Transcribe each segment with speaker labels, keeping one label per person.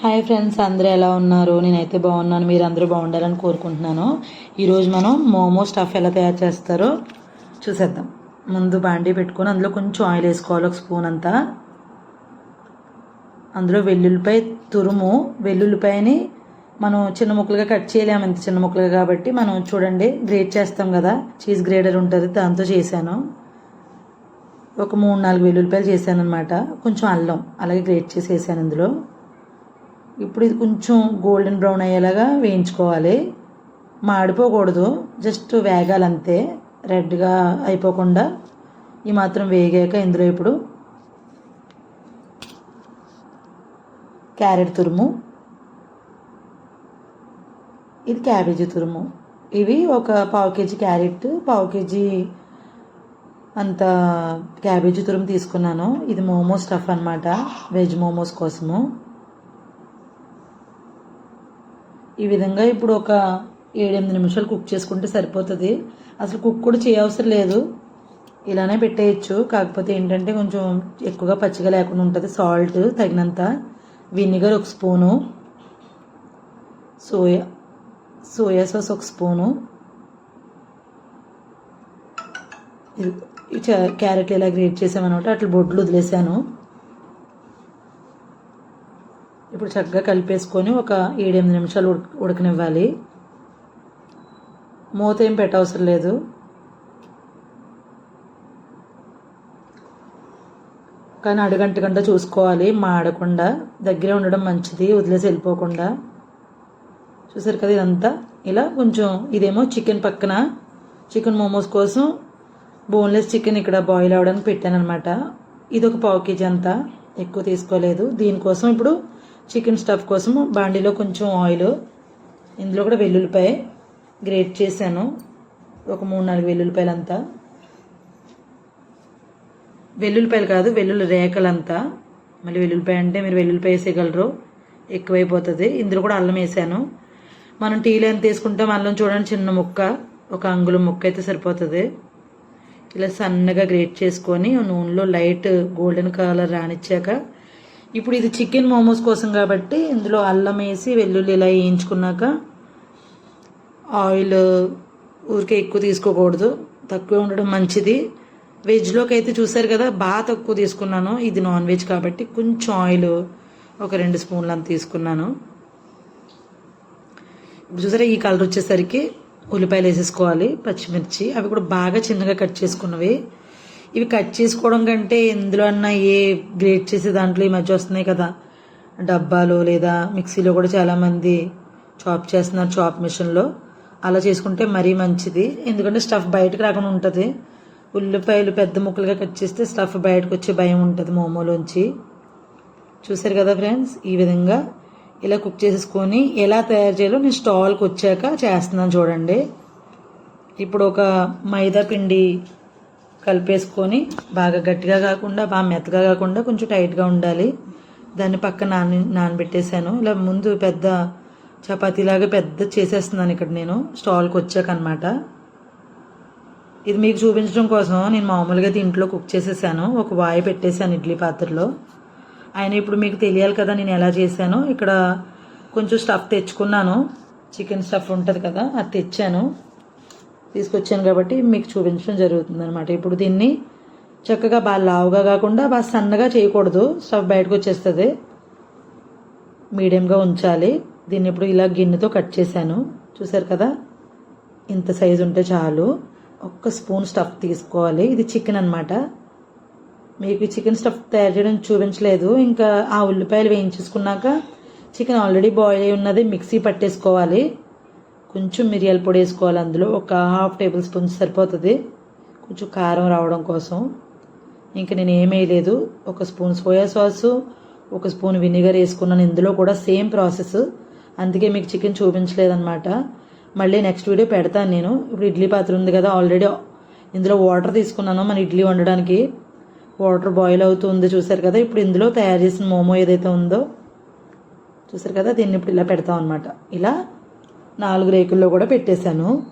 Speaker 1: Hi friends అందరూ ఎలా ఉన్నారు? నేనైతే బాగున్నాను మీరు అందరూ బాగుండాలని కోరుకుంటున్నాను. ఈరోజు మనం మోమో స్టఫ్ ఎలా తయారు చేస్తారో చూసేద్దాం. ముందు బాండీ పెట్టుకొని అందులో కొంచెం ఆయిల్ వేసుకోవాలి ఒక స్పూన్ అంతా. అందులో వెల్లుల్లిపాయ తురుము. వెల్లుల్లిపాయని మనం చిన్న ముక్కలుగా కట్ చేయలేము ఇంత చిన్న ముక్కలుగా కాబట్టి మనం చూడండి గ్రేట్ చేస్తాం కదా. చీజ్ గ్రేడర్ ఉంటుంది దాంతో చేశాను. ఒక మూడు నాలుగు వెల్లుల్లిపాయలు చేశాను అనమాట కొంచెం అల్లం అలాగే గ్రేట్ చేసి వేసాను ఇందులో. ఇప్పుడు ఇది కొంచెం గోల్డెన్ బ్రౌన్ అయ్యేలాగా వేయించుకోవాలి. మాడిపోకూడదు. జస్ట్ వేగాలంతే. రెడ్గా అయిపోకుండా ఈ మాత్రం వేగాక ఇందులో ఇప్పుడు క్యారెట్ తురుము. ఇది క్యాబేజీ తురుము. ఇవి ఒక పావు కేజీ క్యారెట్ పావు కేజీ అంత క్యాబేజీ తురుము తీసుకున్నాను. ఇది మోమో స్టఫ్ అనమాట వెజ్ మోమోస్ కోసము. ఈ విధంగా ఇప్పుడు ఒక ఏడెనిమిది నిమిషాలు కుక్ చేసుకుంటే సరిపోతుంది. అసలు కుక్ కూడా చేయవసరం లేదు. ఇలానే పెట్టేయచ్చు. కాకపోతే ఏంటంటే కొంచెం ఎక్కువగా పచ్చిగా లేకుండా ఉంటుంది. సాల్ట్ తగినంత. వినిగర్ ఒక స్పూను. సోయా సోయా సాస్ ఒక స్పూను. క్యారెట్లు ఇలా గ్రేట్ చేసామన్నమాట. అట్లా బొడ్లు వదిలేసాను. ఇప్పుడు చక్కగా కలిపేసుకొని ఒక ఏడెనిమిది నిమిషాలు ఉడక ఉడకనివ్వాలి. మూత ఏం పెట్టవసరం లేదు. కానీ అడుగంట గంట చూసుకోవాలి మాడకుండా. దగ్గరే ఉండడం మంచిది వదిలేసి వెళ్ళిపోకుండా. చూసారు కదా ఇదంతా? ఇలా కొంచెం ఇదేమో చికెన్ పక్కన. చికెన్ మోమోస్ కోసం బోన్లెస్ చికెన్ ఇక్కడ బాయిల్ అవ్వడానికి పెట్టాను అనమాట ఇది ఒక పావు కేజీ అంతా. ఎక్కువ తీసుకోలేదు. దీనికోసం ఇప్పుడు చికెన్ స్టఫ్ కోసం బాండీలో కొంచెం ఆయిల్ ఇందులో కూడా వెల్లుల్లిపాయ గ్రేట్ చేశాను. ఒక మూడు నాలుగు వెల్లుల్లిపాయలు అంతా వెల్లుల్లిపాయలు కాదు వెల్లుల్లి రేఖలంతా మళ్ళీ వెల్లుల్లిపాయ అంటే మీరు వెల్లుల్లిపాయ వేసేయగలరు. ఎక్కువైపోతుంది. ఇందులో కూడా అల్లం వేసాను. మనం టీలో ఎంత తీసుకుంటాం అల్లం చూడండి చిన్న ముక్క ఒక అంగుళం ముక్క అయితే సరిపోతుంది. ఇలా సన్నగా గ్రేట్ చేసుకొని నూనెలో లైట్ గోల్డెన్ కలర్ రానిచ్చాక ఇప్పుడు ఇది చికెన్ మోమోస్ కోసం కాబట్టి ఇందులో అల్లం వేసి వెల్లుల్లి ఇలా వేయించుకున్నాక ఆయిల్ ఊరికే ఎక్కువ తీసుకోకూడదు. తక్కువ ఉండడం మంచిది. వెజ్లోకి అయితే చూసారు కదా బాగా తక్కువ తీసుకున్నాను. ఇది నాన్ వెజ్ కాబట్టి కొంచెం ఆయిల్ ఒక రెండు స్పూన్లు అంత తీసుకున్నాను. ఇప్పుడు చూసారా ఈ కలర్ వచ్చేసరికి ఉల్లిపాయలు వేసేసుకోవాలి పచ్చిమిర్చి. అవి కూడా బాగా చిన్నగా కట్ చేసుకున్నవి. ఇవి కట్ చేసుకోవడం కంటే ఎందులో అన్న ఏ గ్రేట్ చేసే దాంట్లో ఈ మధ్య వస్తున్నాయి కదా. డబ్బాలో లేదా మిక్సీలో కూడా చాలామంది చాప్ చేస్తున్నారు చాప్ మిషన్లో. అలా చేసుకుంటే మరీ మంచిది. ఎందుకంటే స్టఫ్ బయటకు రాకుండా ఉంటుంది. ఉల్లిపాయలు పెద్ద ముక్కలుగా కట్ చేస్తే స్టఫ్ బయటకు వచ్చే భయం ఉంటుంది మోమోలోంచి. చూసారు కదా ఫ్రెండ్స్? ఈ విధంగా ఇలా కుక్ చేసేసుకొని ఎలా తయారు చేయాలో నేను స్టాల్కి వచ్చాక చేస్తున్నాను చూడండి. ఇప్పుడు ఒక మైదా పిండి కలిపేసుకొని బాగా గట్టిగా కాకుండా బాగా మెత్తగా కాకుండా కొంచెం టైట్గా ఉండాలి. దాన్ని పక్క నాన నానబెట్టేశాను. ఇలా ముందు పెద్ద చపాతీలాగా పెద్ద చేసేస్తున్నాను ఇక్కడ నేను. స్టాల్కి వచ్చాక అనమాట ఇది మీకు చూపించడం కోసం నేను మామూలుగా దీంట్లో కుక్ చేసేసాను. ఒక వాయి పెట్టేశాను ఇడ్లీ పాత్రలో. ఆయన ఇప్పుడు మీకు తెలియాలి కదా నేను ఎలా చేశానో. ఇక్కడ కొంచెం స్టఫ్ తెచ్చుకున్నాను. చికెన్ స్టఫ్ ఉంటుంది కదా అది తెచ్చాను. తీసుకొచ్చాను కాబట్టి మీకు చూపించడం జరుగుతుంది అనమాట ఇప్పుడు దీన్ని చక్కగా బాగా లావుగా కాకుండా బాగా సన్నగా చేయకూడదు. స్టఫ్ బయటకు వచ్చేస్తుంది. మీడియంగా ఉంచాలి. దీన్ని ఇప్పుడు ఇలా గిన్నెతో కట్ చేశాను. చూసారు కదా? ఇంత సైజు ఉంటే చాలు. ఒక్క స్పూన్ స్టఫ్ తీసుకోవాలి. ఇది చికెన్ అన్నమాట. మీకు చికెన్ స్టఫ్ తయారు చేయడం చూపించలేదు. ఇంకా ఆ ఉల్లిపాయలు వేయించేసుకున్నాక చికెన్ ఆల్రెడీ బాయిల్ అయి ఉన్నది మిక్సీ పట్టేసుకోవాలి. కొంచెం మిరియాల పొడి వేసుకోవాలి అందులో. ఒక హాఫ్ టేబుల్ స్పూన్ సరిపోతుంది. కొంచెం కారం రావడం కోసం. ఇంకా నేను ఏం వేయలేదు. ఒక స్పూన్ సోయా సాసు ఒక స్పూన్ వినిగర్ వేసుకున్నాను. ఇందులో కూడా సేమ్ ప్రాసెస్. అందుకే మీకు చికెన్ చూపించలేదన్నమాట. మళ్ళీ నెక్స్ట్ వీడియో పెడతాను నేను. ఇప్పుడు ఇడ్లీ పాత్ర ఉంది కదా ఆల్రెడీ ఇందులో వాటర్ తీసుకున్నాను మన ఇడ్లీ వండడానికి. వాటర్ బాయిల్ అవుతుంది చూసారు కదా? ఇప్పుడు ఇందులో తయారు చేసిన మోమో ఏదైతే ఉందో చూసారు కదా? దీన్ని ఇప్పుడు ఇలా పెడతాం అనమాట ఇలా నాలుగు రేకుల్లో కూడా పెట్టేశాను.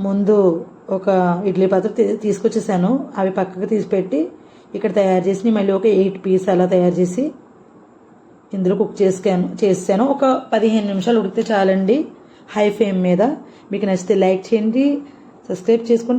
Speaker 1: ముందు ఒక ఇడ్లీ పాత్ర తీసుకొచ్చేసాను. అవి పక్కకు తీసిపెట్టి ఇక్కడ తయారు చేసి మళ్ళీ ఒక ఎయిట్ పీస్ అలా తయారు చేసి ఇందులో కుక్ చేసుకాను చేసాను ఒక పదిహేను నిమిషాలు ఉడికితే చాలండి. హై ఫ్లేమ్ మీద. మీకు నచ్చితే లైక్ చేయండి సబ్స్క్రైబ్ చేసుకోండి